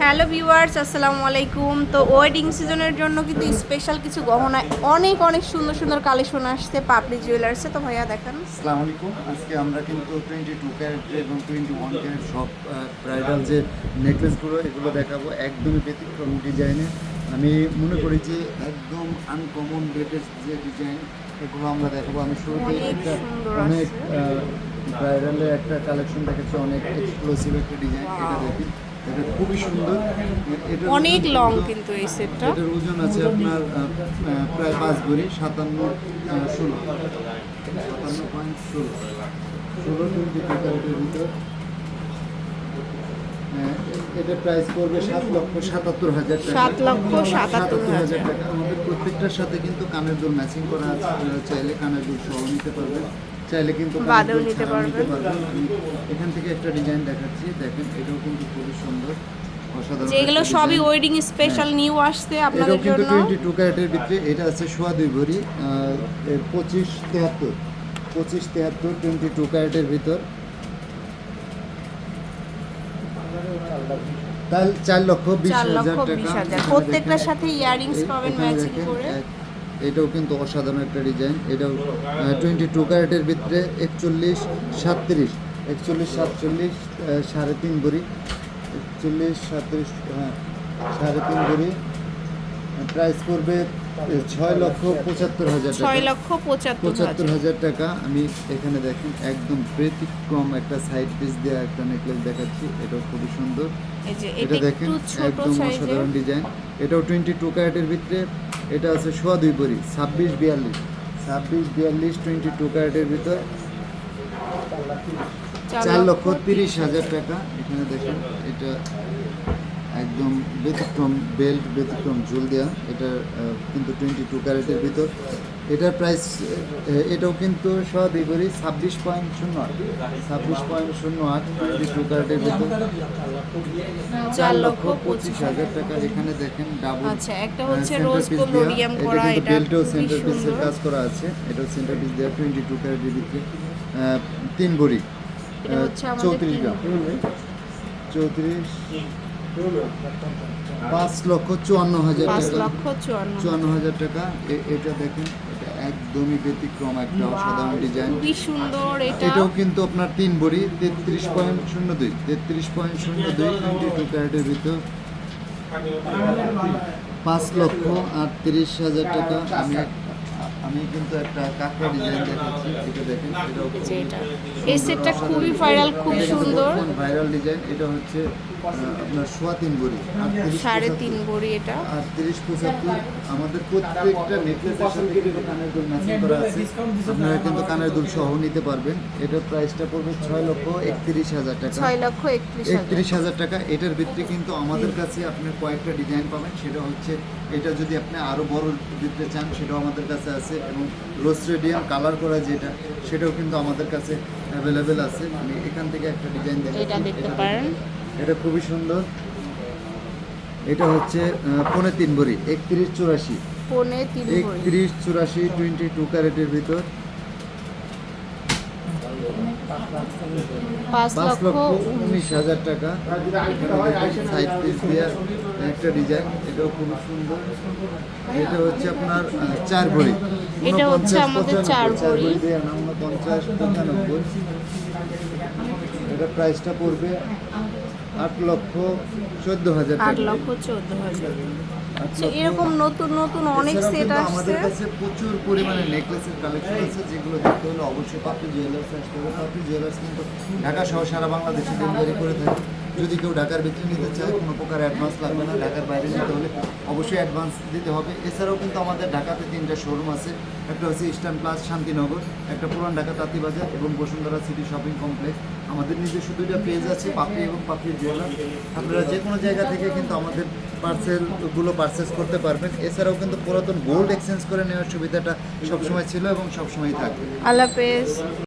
Hello viewers আসসালামু আলাইকুম। তো ওয়েডিং সিজনের জন্য কিন্তু স্পেশাল কিছু গহনা অনেক অনেক সুন্দর সুন্দর কালেকশন আসছে পাপড়ি জুয়েলার্সে তো ভাইয়া দেখান। আসসালামু আলাইকুম। আজকে আমরা কিন্তু টোয়েন্টি টু ক্যারেট এবং টোয়েন্টি ওয়ান ক্যারেট সব ব্রাইডাল যে নেকলেসগুলো এগুলো দেখাবো একদমই ব্যতিক্রম ডিজাইনের আমি মনে করি যে একদম আনকমন লেটেস্ট যে ডিজাইন এগুলো আমরা দেখাবো। আমি শুরুতে একটা অনেক। ব্রাইডালের একটা কালেকশন দেখেছি অনেক এক্সক্লুসিভ একটা ডিজাইন এটা দেখি। এটা খুবই সুন্দর। অনেক লং কিন্তু এই সেটটা। এটার ওজন আছে আপনার প্রায় পাঁচ ভরি সাতান্ন ষোলো। সাতান্ন পয়েন্ট ষোলো। ষোলো টোয়েন্টি টু ক্যারেটের ভিতর হ্যাঁ, এটা প্রাইস পড়বে সাত লক্ষ সাতাত্তর হাজার টাকা। সাত লক্ষ সাতাত্তর হাজার হাজার। টাকা। আমাদের প্রত্যেকটার সাথে কিন্তু কানের দুল ম্যাচিং করা আছে চাইলে কানের দুল সহ নিতে পারবেন। চাইলে কিন্তু বাদেও নিতে পারবেন। পারবেন। এখান থেকে একটা ডিজাইন দেখাচ্ছি। দেখেন এটাও কিন্তু খুবই সুন্দর। যেগুলো সবই ওয়েডিং স্পেশাল নিউ আসছে আপনাদের কিন্তু জন্য। টোয়েন্টি টু ক্যারেটের ভিতরে। এটা আছে সোয়া দুই ভরি আহ, এর পঁচিশ তেহাত্তর। পঁচিশ তেহাত্তর টোয়েন্টি টু ক্যারেটের ভিতর। তাহলে চার লক্ষ বিশ চার হাজার টাকা। প্রত্যেকটার সাথে ইয়ারিংস পাবেন ম্যাচিং করে। এটাও কিন্তু অসাধারণ একটা ডিজাইন এটাও টোয়েন্টি টু ক্যারেটের ভিতরে একচল্লিশ সাতত্রিশ একচল্লিশ সাতচল্লিশ সাড়ে তিন ভরি একচল্লিশ সাতত্রিশ হ্যাঁ সাড়ে তিন ভরি। প্রাইস করবে ছয় লক্ষ পঁচাত্তর হাজার ছয় লক্ষ পঁচাত্তর হাজার। টাকা। আমি এখানে দেখেন একদম ব্যতিক্রম একটা সাইড পিস দেওয়া একটা নেকলেস দেখাচ্ছি। এটাও খুবই সুন্দর। এটা দেখেন একদম অসাধারণ ডিজাইন এটাও টোয়েন্টি টু ক্যারেটের ভিতরে এটা আছে সোয়া দুই বড়ি, ছাব্বিশ বিয়াল্লিশ। ছাব্বিশ বিয়াল্লিশ টোয়েন্টি টু ক্যারেটের ভিতর। চার লক্ষ তিরিশ হাজার টাকা। এখানে দেখেন, এটা একদম ব্যতিক্রম বেল্ট ব্যতিক্রম জুল দেওয়া এটা কিন্তু টোয়েন্টি টু ক্যারেটের ভিতর। এটার প্রাইস এটাও কিন্তু সহ দুই ছাব্বিশ পয়েন্ট শূন্য আট। ছাব্বিশ পয়েন্ট শূন্য আট টোয়েন্টি টু ক্যারেটের ভিতর। চার লক্ষ পঁচিশ হাজার টাকা। এখানে দেখেন ডাবল আচ্ছা একটা হচ্ছে রোজ করা এটা বেল্টেও সেন্টার পিসের কাজ করা আছে। এটাও সেন্টার পিস দেওয়া টোয়েন্টি টু ক্যারেটের ভিতরে তিন ভরি। এটা হচ্ছে চৌত্রিশ গ্রাম। চৌত্রিশ পাঁচ লক্ষ চুয়ান্ন হাজার টাকা। লক্ষ চুয়ান্ন হাজার। টাকা। এটা দেখেন। এটা একদমই ব্যতিক্রম একটা অসাধারণ ডিজাইন খুবই সুন্দর এটা? এটাও কিন্তু আপনার তিন বড়ি তেত্রিশ পয়েন্ট শূন্য দুই তেত্রিশ পয়েন্ট শূন্য দুই টোয়েন্টি টু ক্যারেটের ভিতর। পাঁচ লক্ষ আটত্রিশ হাজার টাকা আমি আমি কিন্তু একটা কাঁকড়া ডিজাইন দেখাচ্ছি এটা দেখেন এটা। এই সেটটা খুবই ভাইরাল খুব সুন্দর। ভাইরাল ডিজাইন এটা হচ্ছে আপনার সোয়া তিন বড়ি সাড়ে তিন এটা। আটত্রিশ পঁচাত্তর আমাদের প্রত্যেকটা নেকলেসের সাথে কিন্তু কানের দুল ম্যাচিং করা আছে। আপনারা কিন্তু কানের দুল সহ নিতে পারবেন। এটার প্রাইসটা পড়বে ছয় লক্ষ একত্রিশ হাজার টাকা। ছয় লক্ষ একত্রিশ হাজার। টাকা এটার ভিতরে কিন্তু আমাদের কাছে আপনি কয়েকটা ডিজাইন পাবেন সেটা হচ্ছে এটা যদি আপনি আরও বড় দিতে চান সেটাও আমাদের কাছে আছে। এবং রোজ রেডিয়াম কালার করা যেটা সেটাও কিন্তু আমাদের কাছে অ্যাভেলেবেল আছে। আমি এখান থেকে একটা ডিজাইন দেখতে পারেন। এটা খুবই সুন্দর। এটা হচ্ছে পৌনে তিন ভরি একত্রিশ চুরাশি। পনে তিন একত্রিশ চুরাশি টোয়েন্টি টু ক্যারেটের ভিতর। পাঁচ লক্ষ উনিশ হাজার টাকা। সাইড পিস দেওয়া একটা ডিজাইন এটাও খুব সুন্দর। এটা হচ্ছে আপনার চার ভরি এটা হচ্ছে আমাদের চার ভরি। দেওয়া না উনপঞ্চাশ পঁচানব্বই। এটা প্রাইসটা পড়বে আট লক্ষ চোদ্দ হাজার আট লক্ষ চোদ্দ হাজার। আচ্ছা এরকম নতুন নতুন অনেক সেট আসছে আমাদের কাছে প্রচুর পরিমাণে নেকলেসের কালেকশন আছে যেগুলো দেখতে হলে অবশ্যই পাপড়ি জুয়েলার্স আসতে হবে। পাপড়ি জুয়েলার্স কিন্তু ঢাকা সহ সারা বাংলাদেশে ডেলিভারি করে থাকে। যদি কেউ ঢাকার ভিতরে নিতে চায়, কোনো প্রকার অ্যাডভান্স লাগবে না, ঢাকার বাইরে নিতে হলে অবশ্যই অ্যাডভান্স দিতে হবে। এছাড়াও কিন্তু আমাদের ঢাকাতে তিনটা শোরুম আছে। একটা হচ্ছে ইস্টার্ন প্লাস শান্তিনগর, একটা পুরান ঢাকা তাঁতিবাজার এবং বসুন্ধরা সিটি শপিং কমপ্লেক্স আমাদের নিজস্ব দুইটা পেজ আছে, পাপড়ি এবং পাপড়ি জুয়েলার্স আপনারা যে কোনো জায়গা থেকে কিন্তু আমাদের পার্সেলগুলো পারচেস করতে পারবেন। এছাড়াও কিন্তু পুরাতন গোল্ড এক্সচেঞ্জ করে নেওয়ার সুবিধাটা সবসময় ছিল এবং সবসময় থাকবে। আল্লাহ